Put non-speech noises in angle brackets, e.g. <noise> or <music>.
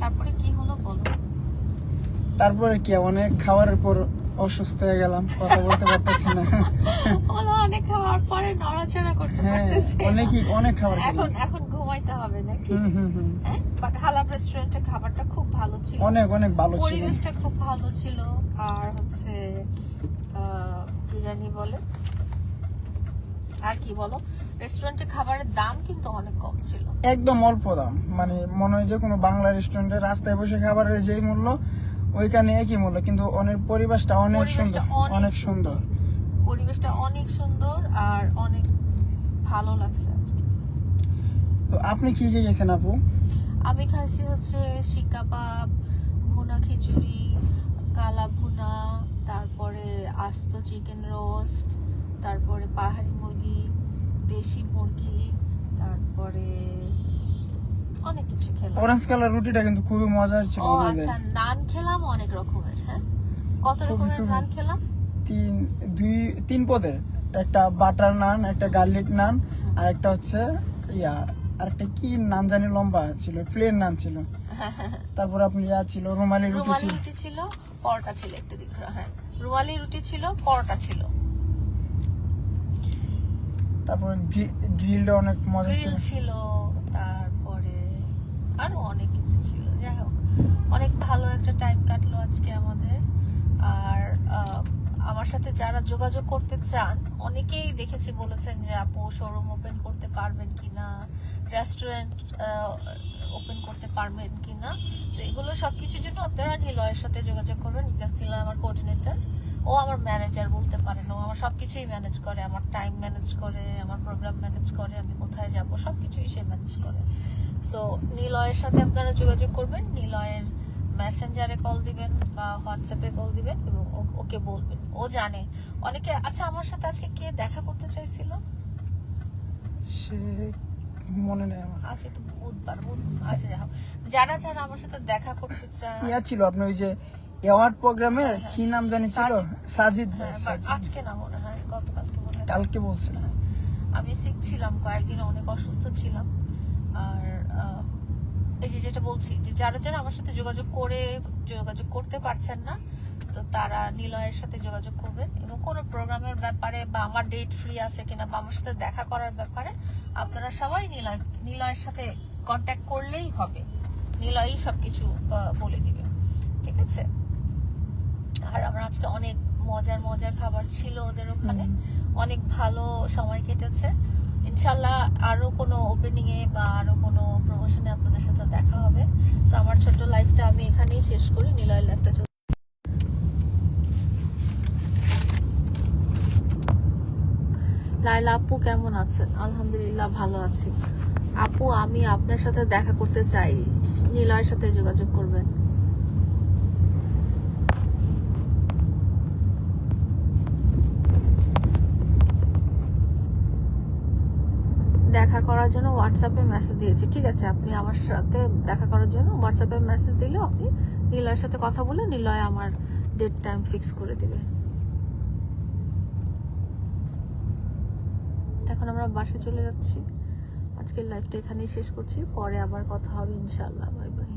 তারপরে কি হলো বলো? তারপরে কি অনেক খাওয়ার পর অসুস্থ হয়ে গেলাম কথা বলতে পারতেছি না। <laughs> বলো অনেক খাওয়ার পরে নড়াচড়া করতে হ্যাঁ অনেকই অনেক খাবার এখন এখন ঘুমাইতে হবে নাকি? হুম হুম হুম। বাট হালাব রেস্টুরেন্টের খাবারটা খুব ভালো ছিল। অনেক অনেক ভালো ছিল। পরিবেশটা খুব ভালো ছিল। আর হচ্ছে কি জানি বলে? আর কি বলো? রেস্টুরেন্টের খাবারের দাম কিন্তু অনেক কম ছিল। একদম অল্প দাম। মানে মনে হয় যে কোনো বাংলা রেস্টুরেন্টে রাস্তায় বসে খাবারের যেই মূল্য ওইখানে একই মূল্য। কিন্তু অনেক পরিবেশটা অনেক সুন্দর অনেক অনেক সুন্দর। পরিবেশটা অনেক সুন্দর আর অনেক ভালো লাগছে আজকে। তো আপনি কি কি গেছেন আপু? আমি খাইছি হচ্ছে শিক কাবাব ভুনা খিচুড়ি কালা ভুনা তারপরে আস্ত চিকেন রোস্ট তারপরে পাহাড়ি মুরগি দেশি মুরগি তারপরে অনেক কিছু খেলাম। অরেঞ্জ কালার রুটিটা কিন্তু খুবই মজার ছিল ও আচ্ছা নান খেলাম অনেক রকমের হ্যাঁ? কত রকমের নান খেলাম? তিন দুই তিন পদে। একটা বাটার নান একটা গার্লিক নান আর একটা হচ্ছে ইয়া আর একটা কি নান জানি লম্বা ছিল প্লেন নান ছিল। <laughs> তারপর আপনি ইয়া ছিল রুমালি রুটি ছিল। রুটি ছিল পরোটা ছিল একটু দিক হ্যাঁ। রুমালি রুটি ছিল পরোটা ছিল। তারপর গ্রিলটা অনেক মজা ছিল। ছিল তারপরে আরও অনেক কিছু ছিল। যাই হোক অনেক ভালো একটা টাইম কাটলো আজকে আমাদের। আর আমার সাথে যারা যোগাযোগ করতে চান অনেকেই দেখেছি বলেছেন যে আপু শোরুম ওপেন করতে পারবেন কিনা রেস্টুরেন্ট ওপেন করতে পারবেন কিনা। তো এগুলো সবকিছুর জন্য আপনারা নিলয়ের সাথে যোগাযোগ করবেন। বিকজ নিলয় আমার কোঅর্ডিনেটর ও আমার ম্যানেজার বলতে পারেন ও আমার সবকিছুই ম্যানেজ করে আমার টাইম ম্যানেজ করে আমার প্রোগ্রাম ম্যানেজ করে আমি কোথায় যাব সবকিছুই সে ম্যানেজ করে। সো নিলয়ের সাথে আপনারা যোগাযোগ করবেন নিলয়ের মেসেঞ্জারে কল দিবেন বা হোয়াটসঅ্যাপে কল দিবেন এবং ওকে বলবেন। ও জানে। অনেকে আচ্ছা আমার সাথে আজকে কে দেখা করতে চাইছিল? সে মনে নেই আমার। আজকে তো বুধবার বুধ আচ্ছা। যারা যারা আমার সাথে দেখা করতে চান ইয়া ছিল আপনি ওই যে অ্যাওয়ার্ড প্রোগ্রামে। কি নাম জানি ছিল? সাজিদ। ভাই হ্যাঁ, আজকে না মনে হয় গতকালকে মনে হয়। কালকে বলছিলাম আমি সিক ছিলাম কয়েকদিন অনেক অসুস্থ ছিলাম। আর এই যে যেটা বলছি যে যারা যারা আমার সাথে যোগাযোগ করে যোগাযোগ করতে পারছেন না তো তারা নিলয়ের সাথে যোগাযোগ করবেন। এবং কোনো প্রোগ্রামের ব্যাপারে বা আমার ডেট ফ্রি আছে কিনা বা আমার সাথে দেখা করার ব্যাপারে আপনারা সবাই নিলয় নিলয়ের সাথে কন্ট্যাক্ট করলেই হবে। নিলয়ই সবকিছু বলে দিবে। ঠিক আছে? আর আমার আজকে অনেক মজার মজার খাবার ছিল ওদের ওখানে। অনেক ভালো সময় কেটেছে। ইনশাল্লাহ আরও কোনো ওপেনিং এ বা আরও কোনো প্রমোশনে আপনাদের সাথে দেখা হবে। তো আমার ছোট লাইফটা আমি এখানেই শেষ করি। নিলয়ের লাইফটা লাইলা আপু কেমন আছেন? আলহামদুলিল্লাহ ভালো আছি। আপু আমি আপনার সাথে দেখা করতে চাই। নিলয়ের সাথে যোগাযোগ করবেন। দেখা করার জন্য হোয়াটসঅ্যাপে মেসেজ দিয়েছি, ঠিক আছে? আপনি আমার সাথে দেখা করার জন্য হোয়াটসঅ্যাপে মেসেজ দিলেও আপনি নিলয়ের সাথে কথা বলে নিলয় আমার ডেট টাইম ফিক্স করে দেবে। এখন আমরা বাসে চলে যাচ্ছি। আজকের লাইফটা এখানেই শেষ করছি। পরে আবার কথা হবে ইনশাল্লাহ বাই বাই